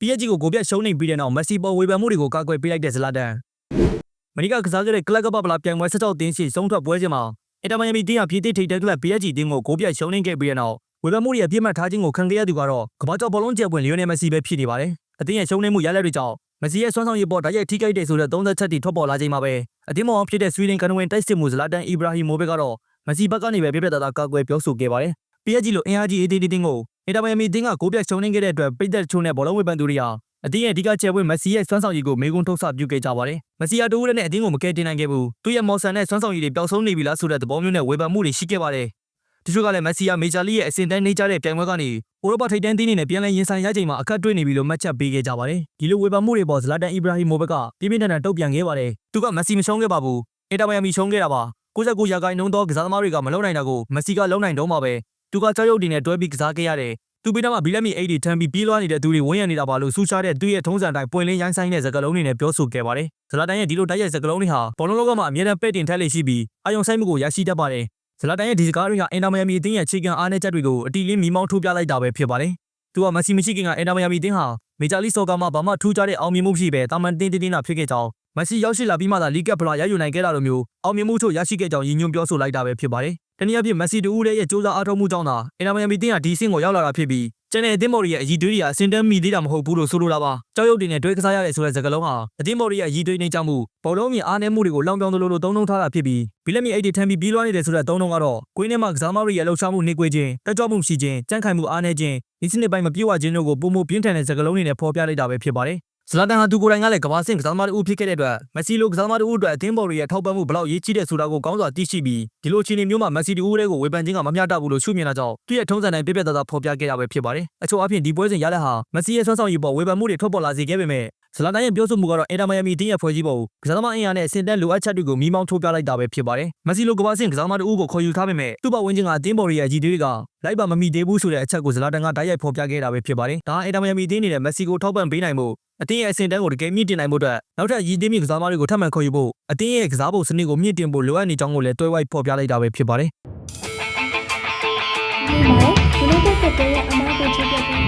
PSG ကိုဂိုးပြတ်ရှုံးနေပြီးတဲ့နောက်မက်ဆီပေါ်ဝေဖန်မှုတွေကိုကာကွယ်ပေးလိုက်တဲ့ဇလာတန်မနီကကစားခဲ့တဲ့ကလပ်ကပပလာပြိုင်ပွဲ16တင်းရှိဆုံးထွက်ပွဲစဉ်မှာအင်တာမီယမ်မီတင်းဟာပြည်သစ်ထိပ်တက်ကလပ် PSG တင်းကိုဂိုးပြတ်ရှုံးနေခဲ့ပြီးတဲ့နောက်ဝေဖန်မှုတွေအပြစ်မှတ်ထားခြင်းကိုခံခဲ့ရသူကတော့ကမ္ဘာကျော်ဘောလုံးကျယ်ပွင့်လီယိုနယ်မက်ဆီပဲဖြစ်နေပါတယ်အတင်းရဲ့ရှုံးနေမှုရလဒ်တွေကြောင့်မက်ဆီရဲ့ဆွမ်းဆောင်ရည်ပေါ်ဓာတ်ရိုက်ထိခိုက်တဲ့ဆိုတဲ့သုံးသက်ချက်တွေထွက်ပေါ်လာချိန်မှာပဲအတင်းမောင်ဖြစ်တဲ့ဆွီဒင်ကန်ဝင်တိုက်စစ်မှုဇလာတန်အီဘရာဟီမိုဘက်ကတော့မက်ဆီဘက်ကနေပဲပြပြတသားကာကွယ်ပြောဆိုခဲ့ပါတယ် PSG လိုအင်အားကြီးအေးတီတီတင်းကို အင်တာမီယမ်မီတင်းကဂိုးပြတ်ရှုံးနေခဲ့တဲ့အတွက်ပိတ်သက်ချိုးနဲ့ဘောလုံးဝေဖန်သူတွေဟာအတင်းရဲ့အဓိကကျယ်ဝင့်မက်ဆီရဲ့စွမ်းဆောင်ရည်ကိုမေးခွန်းထုတ်ဆပြုခဲ့ကြပါတယ်။မက်ဆီယာတိုးရဲနဲ့အတင်းကိုမကယ်တင်နိုင်ခဲ့ဘူး။သူ့ရဲ့မော်ဆန်နဲ့စွမ်းဆောင်ရည်တွေပျောက်ဆုံးနေပြီလားဆိုတဲ့သဘောမျိုးနဲ့ဝေဖန်မှုတွေရှိခဲ့ပါတယ်။တချို့ကလည်းမက်ဆီယာမေဂျာလီရဲ့အစင်တန်းနေကြတဲ့ပြိုင်ပွဲကနေဥရောပထိပ်တန်းတင်းနေနဲ့ပြန်လည်ရင်ဆိုင်ရချိန်မှာအခက်တွေ့နေပြီလို့မှတ်ချက်ပေးခဲ့ကြပါတယ်။ဒီလိုဝေဖန်မှုတွေပေါ်ဇလာတန်အီဘရာဟီမိုဘက်ကပြင်းပြင်းထန်ထန်တုံ့ပြန်ခဲ့ပါတယ်။သူကမက်ဆီမရှုံးခဲ့ပါဘူး။အင်တာမီယမ်မီရှုံးခဲ့တာပါ။69ရာခိုင်နှုန်းသောကစားသမားတွေကမလုံနိုင်တာကိုမက်ဆီကလုံနိုင်တော့မှာပဲ။ သူကကြောက်ရွံ့တင်နဲ့တွဲပြီးကစားခဲ့ရတယ်။သူပိနာမှာဘီလက်မီအိတ်တွေထမ်းပြီးပြေးလွှားနေတဲ့သူတွေဝန်းရံနေတာပါလို့ဆူရှားတဲ့သူ့ရဲ့ထုံးစံတိုင်းပွင့်လင်းရိုင်းဆိုင်တဲ့စကားလုံးတွေနဲ့ပြောဆိုခဲ့ပါတယ်။ဇလာတန်ရဲ့ဒီလိုတိုက်ရိုက်စကားလုံးတွေဟာဘောလုံးလောကမှာအမြဲတမ်းပဲ့တင်ထက်လေရှိပြီးအာယုံဆိုင်မှုကိုရရှိတတ်ပါတယ်။ဇလာတန်ရဲ့ဒီစကားတွေဟာအင်တာမီယမ်မီအသင်းရဲ့အခြေခံအားနည်းချက်တွေကိုအတီလင်းမီမောင်းထိုးပြလိုက်တာပဲဖြစ်ပါတယ်။သူကမက်ဆီမရှိခင်ကအင်တာမီယမ်မီအသင်းဟာမေဂျာလီဆော်ကာမှာဘာမှထူးခြားတဲ့အောင်မြင်မှုမရှိဘဲတာမန်တင်းတင်းတင်းတာဖြစ်ခဲ့ကြောင်းမက်ဆီရောက်ရှိလာပြီးမှသာလီကပ်ဖလာရယူနိုင်ခဲ့တာလိုမျိုးအောင်မြင်မှုချို့ရရှိခဲ့ကြောင်းရည်ညွှန်းပြောဆိုလိုက်တာပဲဖြစ်ပါတယ်။ တနည်းအားဖြင့်မက်ဆီတူဦးရဲ့စူးစမ်းအားထုတ်မှုကြောင့်သာအင်တာမီယမ်မီအသင်းဟာဒီအဆင့်ကိုရောက်လာတာဖြစ်ပြီးကျန်တဲ့အသင်းမော်ရီရဲ့အည်သွေးတွေကအစင်တန်းမီသေးတာမဟုတ်ဘူးလို့ဆိုလိုတာပါ။ကြောက်ရွံ့တင်နဲ့တွဲကစားရတဲ့ဆိုတဲ့စကားလုံးဟာအသင်းမော်ရီရဲ့အည်သွေးနှိမ့်ချမှုဘောလုံးမြင်အားနည်းမှုတွေကိုလောင်ပြောင်သလိုလိုသုံးနှုံထားတာဖြစ်ပြီးဘီလက်မီအိတ်တွေထမ်းပြီးပြီးလွှားနေတဲ့ဆိုတဲ့သုံးနှုံကတော့ကွင်းထဲမှာကစားမတွေရဲ့လှုပ်ရှားမှုနှိကွေးခြင်းတက်ကြွမှုရှိခြင်းကြန့်ခိုင်မှုအားနည်းခြင်းဒီစနစ်ပိုင်းမပြေဝခြင်းတို့ကိုပုံမပြင်းထန်တဲ့စကားလုံးတွေနဲ့ဖော်ပြလိုက်တာပဲဖြစ်ပါတယ်။ ဇလာတန်ဟာသူကိုယ်တိုင်ကလည်းကမ္ဘာ့ဆင့်ကစားသမားတူဖြစ်ခဲ့တဲ့အတွက်မက်ဆီလိုကစားသမားတူအတွက်အသင်းပေါ်ရဲ့ထောက်ပံ့မှုဘလောက်ရေးကြီးတဲ့ဆိုတာကိုကောင်းစွာသိရှိပြီးဒီလိုအခြေအနေမျိုးမှာမက်ဆီတူဦးတွေကိုဝေဖန်ခြင်းကမမျှတဘူးလို့ရှုမြင်တာကြောင့်သူ့ရဲ့ထုံးစံတိုင်းပြပြသားသားဖော်ပြခဲ့ရပဲဖြစ်ပါတယ်။အချို့အဖြစ်ဒီပွဲစဉ်ရလက်ဟာမက်ဆီရဲ့ဆွမ်းဆောင်ရည်ပေါ်ဝေဖန်မှုတွေထွက်ပေါ်လာစေခဲ့ပေမဲ့ ဇလာတန်ရဲ့ပြောဆိုမှုကတော့အင်တာမီယမ်မီတင်းရဲ့ဖွဲ့စည်းပုံကစားသမားအင်အားနဲ့အဆင့်တန်းလိုအပ်ချက်တွေကိုမိမောင်းထိုးပြလိုက်တာပဲဖြစ်ပါတယ်။မက်ဆီလိုကမ္ဘာ့ဆင့်ကစားသမားတူဦးကိုခေါ်ယူထားပေမဲ့သူ့ဘဝင်းချင်းကအသင်းပေါ်ရဲ့အကြီးတွေကလိုက်ပါမမီသေးဘူးဆိုတဲ့အချက်ကိုဇလာတန်ကတိုက်ရိုက်ဖော်ပြခဲ့တာပဲဖြစ်ပါတယ်။ဒါအင်တာမီယမ်မီတင်းနေတဲ့မက်ဆီကိုထောက်ပံ့ပေးနိုင်မှုအတင်းရဲ့အဆင့်တန်းကိုတကယ်မြင့်တင်နိုင်မှုအတွက်နောက်ထပ်ရည်တည်မြင့်ကစားသမားတွေကိုထပ်မံခေါ်ယူဖို့အတင်းရဲ့ကစားပုံစနစ်ကိုမြင့်တင်ဖို့လိုအပ်နေကြောင်းကိုလည်းတွဲဝိုက်ဖော်ပြလိုက်တာပဲဖြစ်ပါတယ်ဒီမှာဒီလိုတက်တဲ့ရဲ့အမားကိုချပြပေး